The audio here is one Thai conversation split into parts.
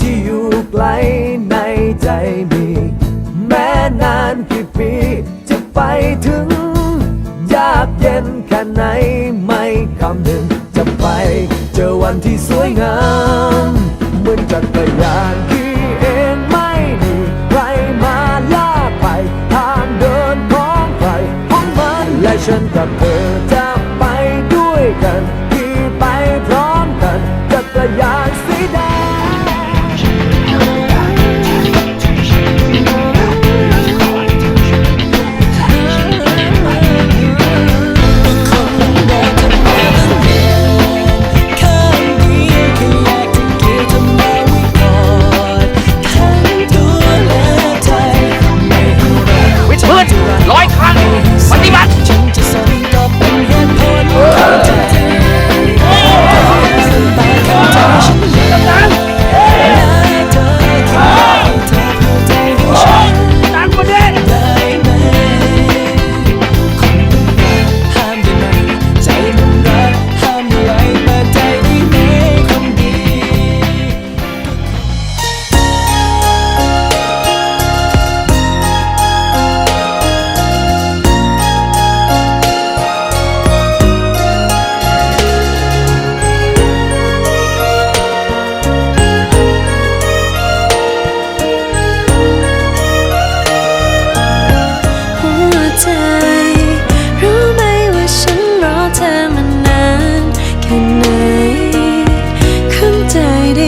ที่อยู่ไกลในใจมี แม้นานกี่ปีจะไปถึง ยากเย็นแค่ไหนไม่คำหนึ่งจะไป เจอวันที่สวยงามเหมือนจักรยานที่เองไม่มีใครมาลากไปทางเดินของใครของมันและฉันกับเธอจะไปด้วยกัน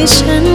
你身